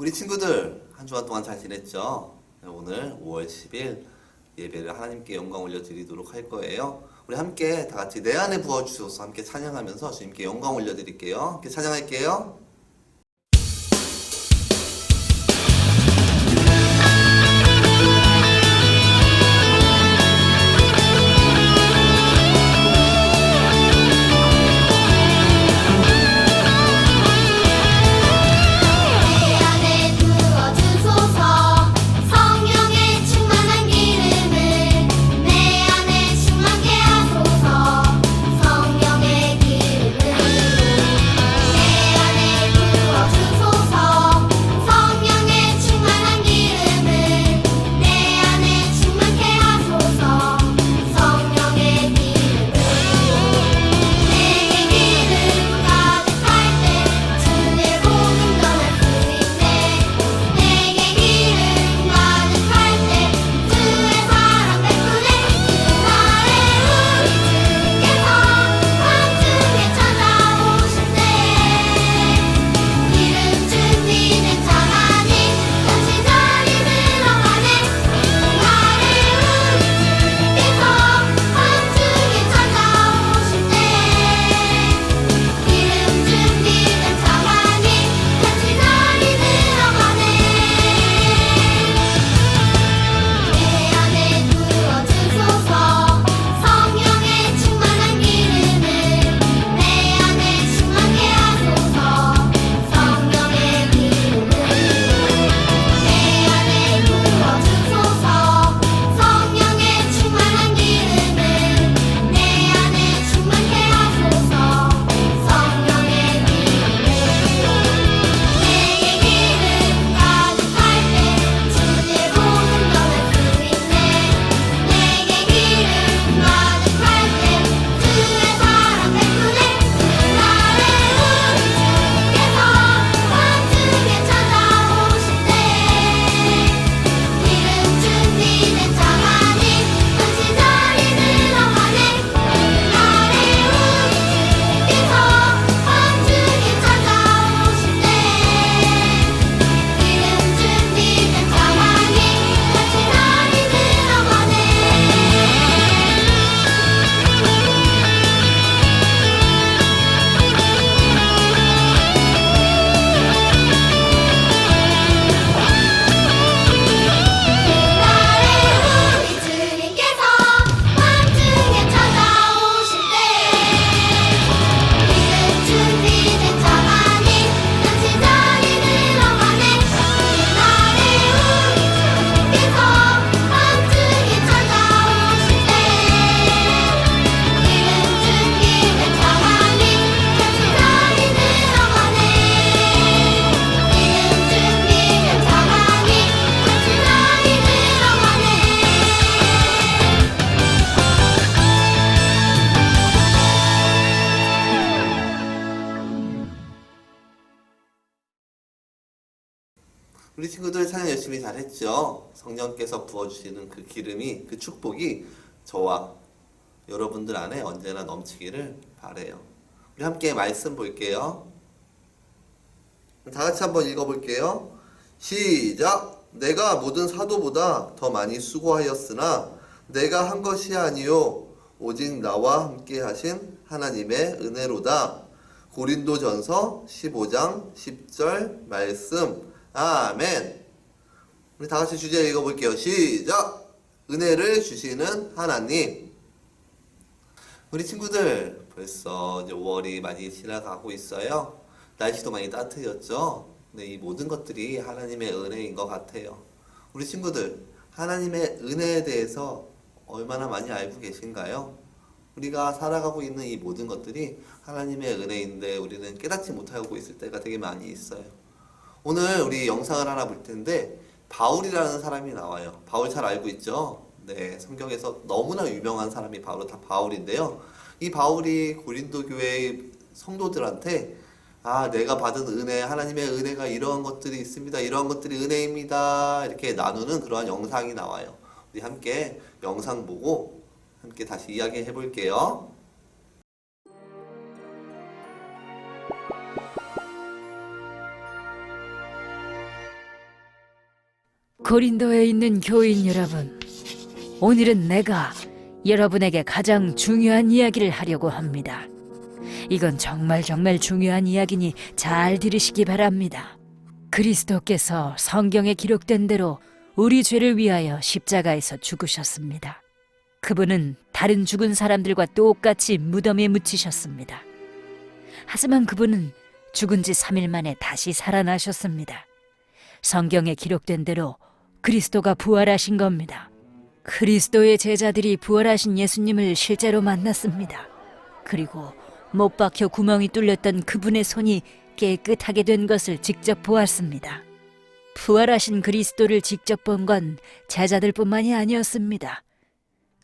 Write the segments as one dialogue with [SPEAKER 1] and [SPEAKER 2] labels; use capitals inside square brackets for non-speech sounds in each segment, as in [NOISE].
[SPEAKER 1] 우리 친구들 한 주간 동안 잘 지냈죠? 네, 오늘 5월 10일 예배를 하나님께 영광 올려드리도록 할 거예요. 우리 함께 다 같이 내 안에 부어주셔서 함께 찬양하면서 주님께 영광 올려드릴게요. 함께 찬양할게요. 친구들 찬양 열심히 잘했죠? 성령께서 부어주시는 그 기름이 그 축복이 저와 여러분들 안에 언제나 넘치기를 바래요. 우리 함께 말씀 볼게요. 다 같이 한번 읽어볼게요. 시작. 내가 모든 사도보다 더 많이 수고하였으나 내가 한 것이 아니요 오직 나와 함께 하신 하나님의 은혜로다. 고린도전서 15장 10절 말씀. 아멘. 우리 다 같이 주제 읽어볼게요. 시작. 은혜를 주시는 하나님. 우리 친구들 벌써 이제 5월이 많이 지나가고 있어요. 날씨도 많이 따뜻해졌죠. 네, 이 모든 것들이 하나님의 은혜인 것 같아요. 우리 친구들 하나님의 은혜에 대해서 얼마나 많이 알고 계신가요? 우리가 살아가고 있는 이 모든 것들이 하나님의 은혜인데 우리는 깨닫지 못하고 있을 때가 되게 많이 있어요. 오늘 우리 영상을 하나 볼 텐데 바울이라는 사람이 나와요. 바울 잘 알고 있죠? 네, 성경에서 너무나 유명한 사람이 바로 다 바울인데요. 이 바울이 고린도 교회 성도들한테 아, 내가 받은 은혜, 하나님의 은혜가 이러한 것들이 있습니다. 이러한 것들이 은혜입니다. 이렇게 나누는 그러한 영상이 나와요. 우리 함께 영상 보고 함께 다시 이야기해 볼게요.
[SPEAKER 2] 고린도에 있는 교인 여러분, 오늘은 내가 여러분에게 가장 중요한 이야기를 하려고 합니다. 이건 정말 정말 중요한 이야기니 잘 들으시기 바랍니다. 그리스도께서 성경에 기록된 대로 우리 죄를 위하여 십자가에서 죽으셨습니다. 그분은 다른 죽은 사람들과 똑같이 무덤에 묻히셨습니다. 하지만 그분은 죽은 지 3일 만에 다시 살아나셨습니다. 성경에 기록된 대로 그리스도가 부활하신 겁니다. 그리스도의 제자들이 부활하신 예수님을 실제로 만났습니다. 그리고 못 박혀 구멍이 뚫렸던 그분의 손이 깨끗하게 된 것을 직접 보았습니다. 부활하신 그리스도를 직접 본 건 제자들뿐만이 아니었습니다.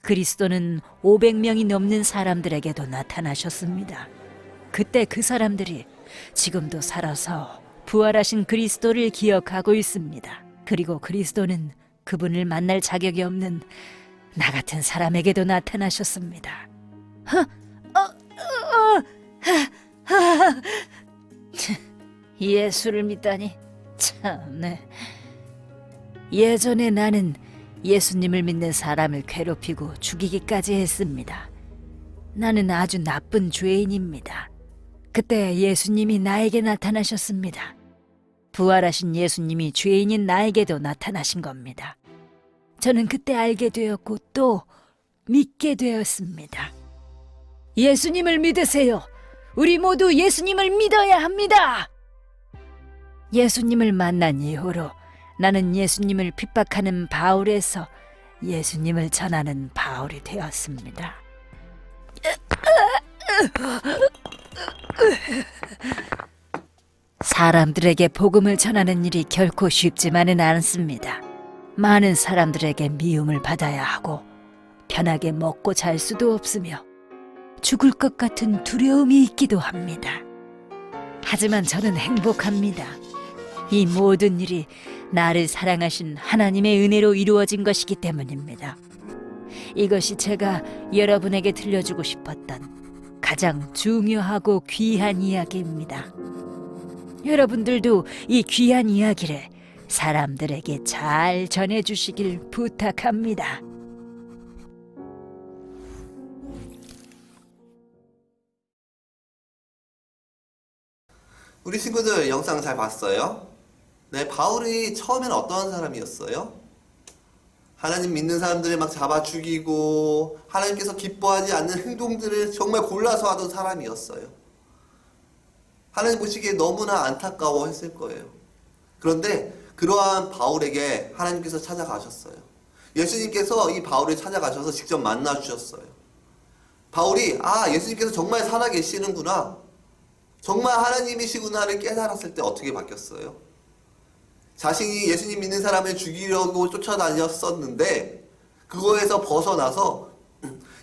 [SPEAKER 2] 그리스도는 500명이 넘는 사람들에게도 나타나셨습니다. 그때 그 사람들이 지금도 살아서 부활하신 그리스도를 기억하고 있습니다. 그리고 그리스도는 그분을 만날 자격이 없는 나 같은 사람에게도 나타나셨습니다. 허, 어, 어, [LAUGHS] 예수를 믿다니 참네. 예전에 나는 예수님을 믿는 사람을 괴롭히고 죽이기까지 했습니다. 나는 아주 나쁜 죄인입니다. 그때 예수님이 나에게 나타나셨습니다. 부활하신 예수님이 죄인인 나에게도 나타나신 겁니다. 저는 그때 알게 되었고 또 믿게 되었습니다. 예수님을 믿으세요. 우리 모두 예수님을 믿어야 합니다. 예수님을 만난 이후로 나는 예수님을 핍박하는 바울에서 예수님을 전하는 바울이 되었습니다. 사람들에게 복음을 전하는 일이 결코 쉽지만은 않습니다. 많은 사람들에게 미움을 받아야 하고 편하게 먹고 잘 수도 없으며 죽을 것 같은 두려움이 있기도 합니다. 하지만 저는 행복합니다. 이 모든 일이 나를 사랑하신 하나님의 은혜로 이루어진 것이기 때문입니다. 이것이 제가 여러분에게 들려주고 싶었던 가장 중요하고 귀한 이야기입니다. 여러분들도 이 귀한 이야기를 사람들에게 잘 전해주시길 부탁합니다.
[SPEAKER 3] 우리 친구들 영상 잘 봤어요? 네, 바울이 처음에는 어떠한 사람이었어요? 하나님 믿는 사람들을 막 잡아 죽이고 하나님께서 기뻐하지 않는 행동들을 정말 골라서 하던 사람이었어요. 하나님 보시기에 너무나 안타까워 했을 거예요. 그런데 그러한 바울에게 하나님께서 찾아가셨어요. 예수님께서 이 바울을 찾아가셔서 직접 만나 주셨어요. 바울이 아, 예수님께서 정말 살아 계시는구나. 정말 하나님이시구나를 깨달았을 때 어떻게 바뀌었어요? 자신이 예수님 믿는 사람을 죽이려고 쫓아다녔었는데 그거에서 벗어나서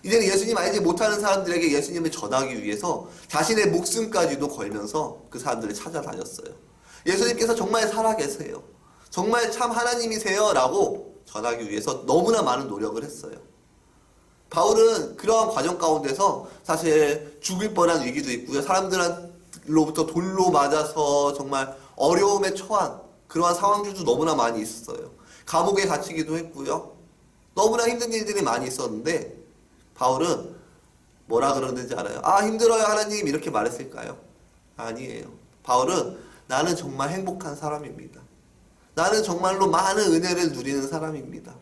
[SPEAKER 3] 이제는 예수님 알지 못하는 사람들에게 예수님을 전하기 위해서 자신의 목숨까지도 걸면서 그 사람들을 찾아다녔어요. 예수님께서 정말 살아계세요. 정말 참 하나님이세요. 라고 전하기 위해서 너무나 많은 노력을 했어요. 바울은 그러한 과정 가운데서 사실 죽을 뻔한 위기도 있고요. 사람들로부터 돌로 맞아서 정말 어려움에 처한 그러한 상황들도 너무나 많이 있었어요. 감옥에 갇히기도 했고요. 너무나 힘든 일들이 많이 있었는데 바울은 뭐라 그러는지 알아요? 아 힘들어요 하나님 이렇게 말했을까요? 아니에요. 바울은 나는 정말 행복한 사람입니다. 나는 정말로 많은 은혜를 누리는 사람입니다.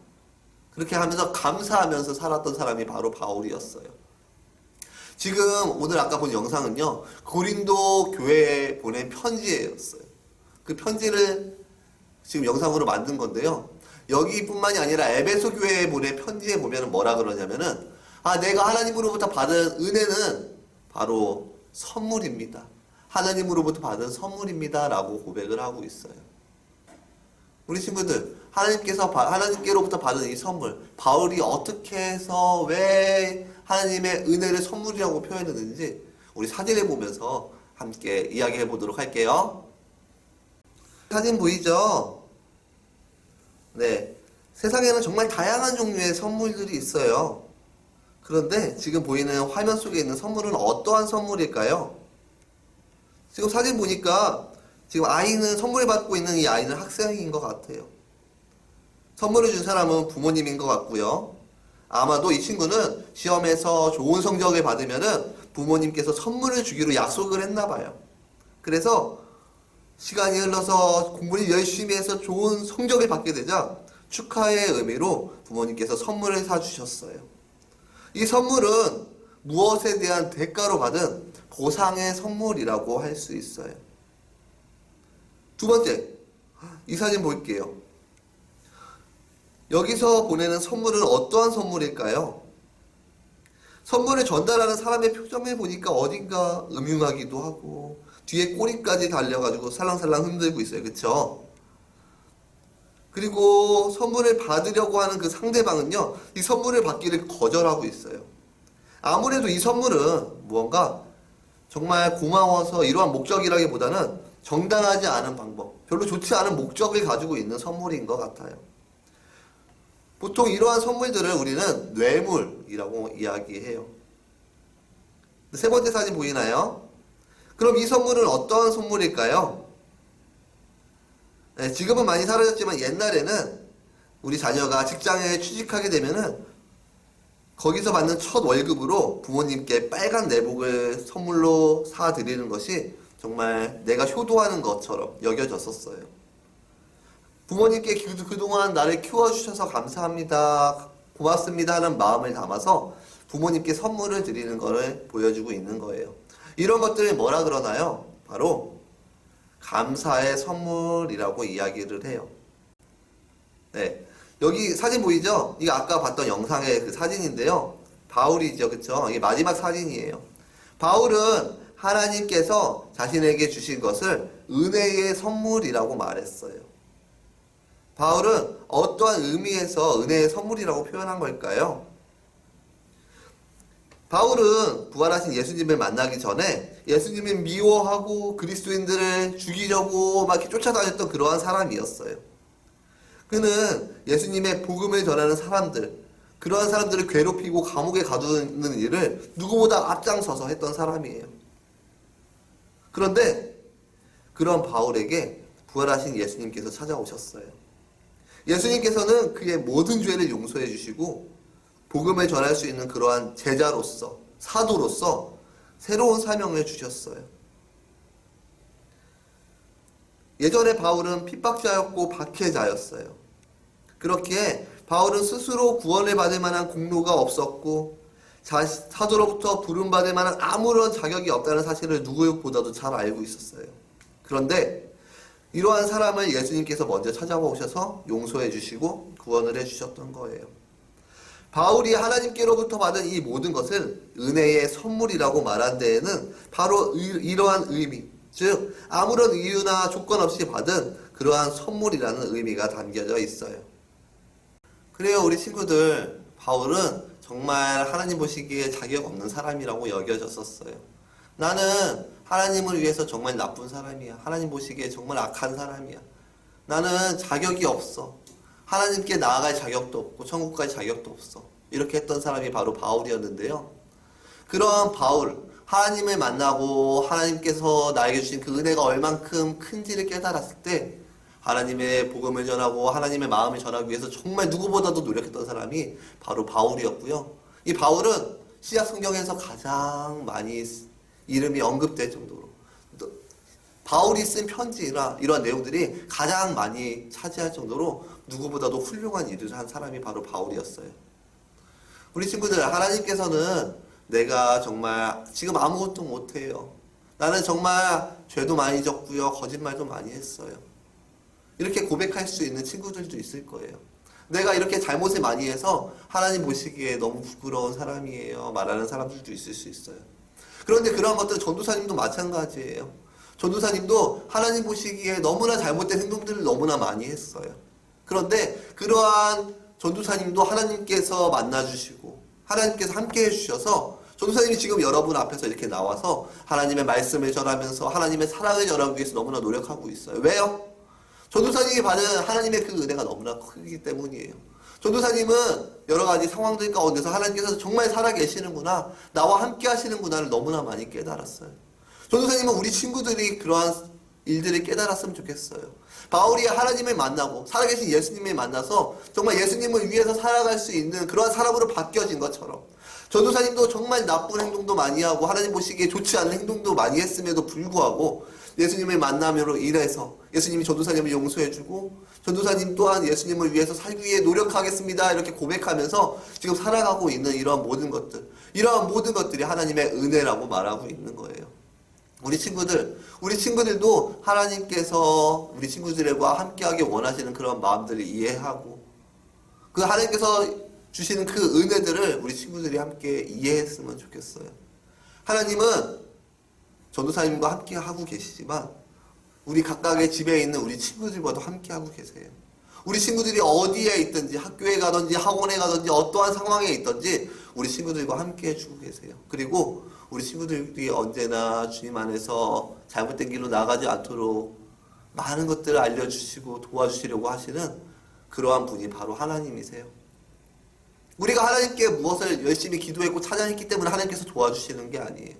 [SPEAKER 3] 그렇게 하면서 감사하면서 살았던 사람이 바로 바울이었어요. 지금 오늘 아까 본 영상은요, 고린도 교회에 보낸 편지였어요. 그 편지를 지금 영상으로 만든 건데요. 여기뿐만이 아니라 에베소 교회에 보낸 편지에 보면 뭐라 그러냐면은, 아, 내가 하나님으로부터 받은 은혜는 바로 선물입니다. 하나님으로부터 받은 선물입니다. 라고 고백을 하고 있어요. 우리 친구들 하나님께서 바- 하나님께로부터 받은 이 선물 바울이 어떻게 해서 왜 하나님의 은혜를 선물이라고 표현했는지 우리 사진을 보면서 함께 이야기해 보도록 할게요. 사진 보이죠? 네. 세상에는 정말 다양한 종류의 선물들이 있어요. 그런데 지금 보이는 화면 속에 있는 선물은 어떠한 선물일까요? 지금 사진 보니까 지금 아이는 선물 받고 있는 이 아이는 학생인 것 같아요. 선물을 준 사람은 부모님인 것 같고요. 아마도 이 친구는 시험에서 좋은 성적을 받으면은 부모님께서 선물을 주기로 약속을 했나 봐요. 그래서 시간이 흘러서 공부를 열심히 해서 좋은 성적을 받게 되자 축하의 의미로 부모님께서 선물을 사주셨어요. 이 선물은 무엇에 대한 대가로 받은 보상의 선물이라고 할 수 있어요. 두 번째, 이 사진 볼게요. 여기서 보내는 선물은 어떠한 선물일까요? 선물을 전달하는 사람의 표정을 보니까 어딘가 음흉하기도 하고 뒤에 꼬리까지 달려가지고 살랑살랑 흔들고 있어요. 그쵸? 그리고 선물을 받으려고 하는 그 상대방은요, 이 선물을 받기를 거절하고 있어요. 아무래도 이 선물은 무언가 정말 고마워서 이러한 목적이라기보다는 정당하지 않은 방법, 별로 좋지 않은 목적을 가지고 있는 선물인 것 같아요. 보통 이러한 선물들을 우리는 뇌물이라고 이야기해요. 세 번째 사진 보이나요? 그럼 이 선물은 어떠한 선물일까요? 네, 지금은 많이 사라졌지만 옛날에는 우리 자녀가 직장에 취직하게 되면은 거기서 받는 첫 월급으로 부모님께 빨간 내복을 선물로 사드리는 것이 정말 내가 효도하는 것처럼 여겨졌었어요. 부모님께 그- 그동안 나를 키워주셔서 감사합니다. 고맙습니다 하는 마음을 담아서 부모님께 선물을 드리는 것을 보여주고 있는 거예요. 이런 것들을 뭐라 그러나요? 바로 감사의 선물이라고 이야기를 해요. 네. 여기 사진 보이죠? 이거 아까 봤던 영상의 그 사진인데요. 바울이죠. 그쵸? 이게 마지막 사진이에요. 바울은 하나님께서 자신에게 주신 것을 은혜의 선물이라고 말했어요. 바울은 어떠한 의미에서 은혜의 선물이라고 표현한 걸까요? 바울은 부활하신 예수님을 만나기 전에 예수님을 미워하고 그리스도인들을 죽이려고 막 쫓아다녔던 그러한 사람이었어요. 그는 예수님의 복음을 전하는 사람들, 그러한 사람들을 괴롭히고 감옥에 가두는 일을 누구보다 앞장서서 했던 사람이에요. 그런데 그런 바울에게 부활하신 예수님께서 찾아오셨어요. 예수님께서는 그의 모든 죄를 용서해 주시고 복음을 전할 수 있는 그러한 제자로서 사도로서 새로운 사명을 주셨어요. 예전에 바울은 핍박자였고 박해자였어요. 그렇기에 바울은 스스로 구원을 받을 만한 공로가 없었고 자- 사도로부터 부름받을 만한 아무런 자격이 없다는 사실을 누구보다도 잘 알고 있었어요. 그런데 이러한 사람을 예수님께서 먼저 찾아오셔서 용서해 주시고 구원을 해 주셨던 거예요. 바울이 하나님께로부터 받은 이 모든 것을 은혜의 선물이라고 말한 데에는 바로 이- 이러한 의미, 즉 아무런 이유나 조건 없이 받은 그러한 선물이라는 의미가 담겨져 있어요. 그래요, 우리 친구들. 바울은 정말 하나님 보시기에 자격 없는 사람이라고 여겨졌었어요. 나는 하나님을 위해서 정말 나쁜 사람이야. 하나님 보시기에 정말 악한 사람이야. 나는 자격이 없어. 하나님께 나아갈 자격도 없고 천국 갈 자격도 없어. 이렇게 했던 사람이 바로 바울이었는데요. 그러한 바울, 하나님을 만나고 하나님께서 나에게 주신 그 은혜가 얼만큼 큰지를 깨달았을 때 하나님의 복음을 전하고 하나님의 마음을 전하기 위해서 정말 누구보다도 노력했던 사람이 바로 바울이었고요. 이 바울은 시약 성경에서 가장 많이 이름이 언급될 정도로 또 바울이 쓴 편지나 이러한 내용들이 가장 많이 차지할 정도로 누구보다도 훌륭한 일을 한 사람이 바로 바울이었어요. 우리 친구들 하나님께서는 내가 정말 지금 아무것도 못해요. 나는 정말 죄도 많이 졌고요. 거짓말도 많이 했어요. 이렇게 고백할 수 있는 친구들도 있을 거예요. 내가 이렇게 잘못을 많이 해서 하나님 보시기에 너무 부끄러운 사람이에요. 말하는 사람들도 있을 수 있어요. 그런데 그러한 것들은 전도사님도 마찬가지예요. 전도사님도 하나님 보시기에 너무나 잘못된 행동들을 너무나 많이 했어요. 그런데 그러한 전도사님도 하나님께서 만나주시고 하나님께서 함께 해주셔서 전도사님이 지금 여러분 앞에서 이렇게 나와서 하나님의 말씀을 전하면서 하나님의 사랑을 전하기 위해서 너무나 노력하고 있어요. 왜요? 전도사님이 받은 하나님의 그 은혜가 너무나 크기 때문이에요. 전도사님은 여러 가지 상황들 가운데서 하나님께서 정말 살아계시는구나, 나와 함께 하시는구나를 너무나 많이 깨달았어요. 전도사님은 우리 친구들이 그러한 일들을 깨달았으면 좋겠어요. 바울이 하나님을 만나고 살아계신 예수님을 만나서 정말 예수님을 위해서 살아갈 수 있는 그러한 사람으로 바뀌어진 것처럼 전도사님도 정말 나쁜 행동도 많이 하고 하나님 보시기에 좋지 않은 행동도 많이 했음에도 불구하고 예수님을 만남으로 인해서 예수님이 전도사님을 용서해주고 전도사님 또한 예수님을 위해서 살기 위해 노력하겠습니다 이렇게 고백하면서 지금 살아가고 있는 이러한 모든 것들 이러한 모든 것들이 하나님의 은혜라고 말하고 있는 거예요. 우리 친구들, 우리 친구들도 하나님께서 우리 친구들과 함께하기 원하시는 그런 마음들을 이해하고 그 하나님께서 주시는 그 은혜들을 우리 친구들이 함께 이해했으면 좋겠어요. 하나님은 전도사님과 함께 하고 계시지만 우리 각각의 집에 있는 우리 친구들과도 함께 하고 계세요. 우리 친구들이 어디에 있든지 학교에 가든지 학원에 가든지 어떠한 상황에 있든지 우리 친구들과 함께 해주고 계세요. 그리고 우리 친구들이 언제나 주님 안에서 잘못된 길로 나가지 않도록 많은 것들을 알려주시고 도와주시려고 하시는 그러한 분이 바로 하나님이세요. 우리가 하나님께 무엇을 열심히 기도했고 찬양했기 때문에 하나님께서 도와주시는 게 아니에요.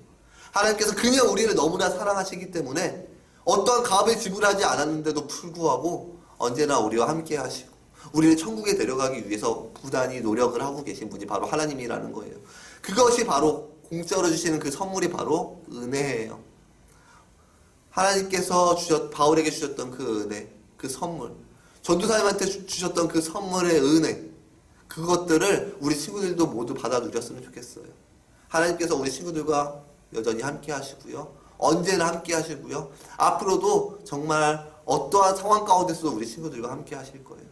[SPEAKER 3] 하나님께서 그냥 우리를 너무나 사랑하시기 때문에 어떠한 값을 지불하지 않았는데도 불구하고 언제나 우리와 함께 하시고 우리를 천국에 데려가기 위해서 부단히 노력을 하고 계신 분이 바로 하나님이라는 거예요. 그것이 바로 공짜로 주시는 그 선물이 바로 은혜예요. 하나님께서 주셨 바울에게 주셨던 그 은혜, 그 선물, 전도사님한테 주- 주셨던 그 선물의 은혜, 그것들을 우리 친구들도 모두 받아 누렸으면 좋겠어요. 하나님께서 우리 친구들과 여전히 함께 하시고요. 언제나 함께 하시고요. 앞으로도 정말 어떠한 상황 가운데서도 우리 친구들과 함께 하실 거예요.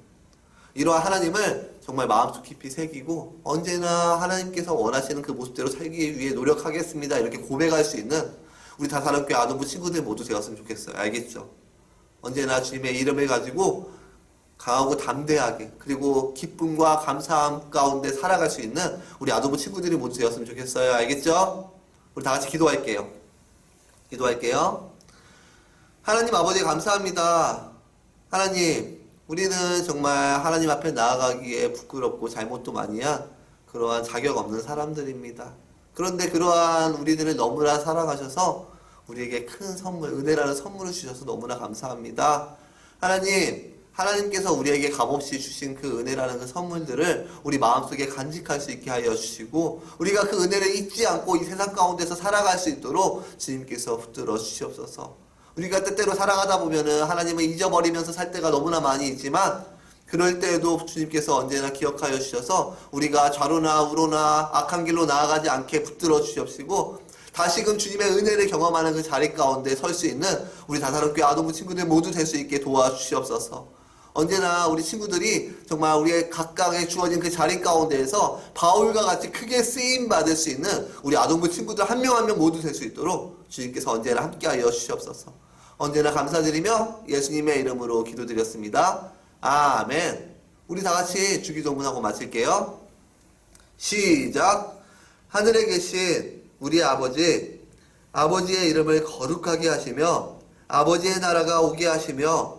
[SPEAKER 3] 이러한 하나님을 정말 마음속 깊이 새기고 언제나 하나님께서 원하시는 그 모습대로 살기 위해 노력하겠습니다. 이렇게 고백할 수 있는 우리 다사랑교회 아동부 친구들 모두 되었으면 좋겠어요. 알겠죠? 언제나 주님의 이름을 가지고 강하고 담대하게 그리고 기쁨과 감사함 가운데 살아갈 수 있는 우리 아동부 친구들이 모두 되었으면 좋겠어요. 알겠죠? 우리 다 같이 기도할게요. 기도할게요. 하나님 아버지 감사합니다. 하나님, 우리는 정말 하나님 앞에 나아가기에 부끄럽고 잘못도 많이 한 그러한 자격 없는 사람들입니다. 그런데 그러한 우리들을 너무나 사랑하셔서 우리에게 큰 선물, 은혜라는 선물을 주셔서 너무나 감사합니다. 하나님, 하나님께서 우리에게 값없이 주신 그 은혜라는 그 선물들을 우리 마음속에 간직할 수 있게 하여 주시고 우리가 그 은혜를 잊지 않고 이 세상 가운데서 살아갈 수 있도록 주님께서 붙들어 주시옵소서. 우리가 때때로 살아가다 보면은 하나님을 잊어버리면서 살 때가 너무나 많이 있지만 그럴 때에도 주님께서 언제나 기억하여 주셔서 우리가 좌로나 우로나 악한 길로 나아가지 않게 붙들어 주시옵시고 다시금 주님의 은혜를 경험하는 그 자리 가운데 설 수 있는 우리 다사롭게 아동부 친구들 모두 될 수 있게 도와주시옵소서. 언제나 우리 친구들이 정말 우리의 각각의 주어진 그 자리 가운데에서 바울과 같이 크게 쓰임 받을 수 있는 우리 아동부 친구들 한 명 한 명 모두 될 수 있도록 주님께서 언제나 함께하여 주시옵소서. 언제나 감사드리며 예수님의 이름으로 기도드렸습니다. 아멘. 우리 다 같이 주기도문하고 마칠게요. 시작. 하늘에 계신 우리 아버지, 아버지의 이름을 거룩하게 하시며, 아버지의 나라가 오게 하시며,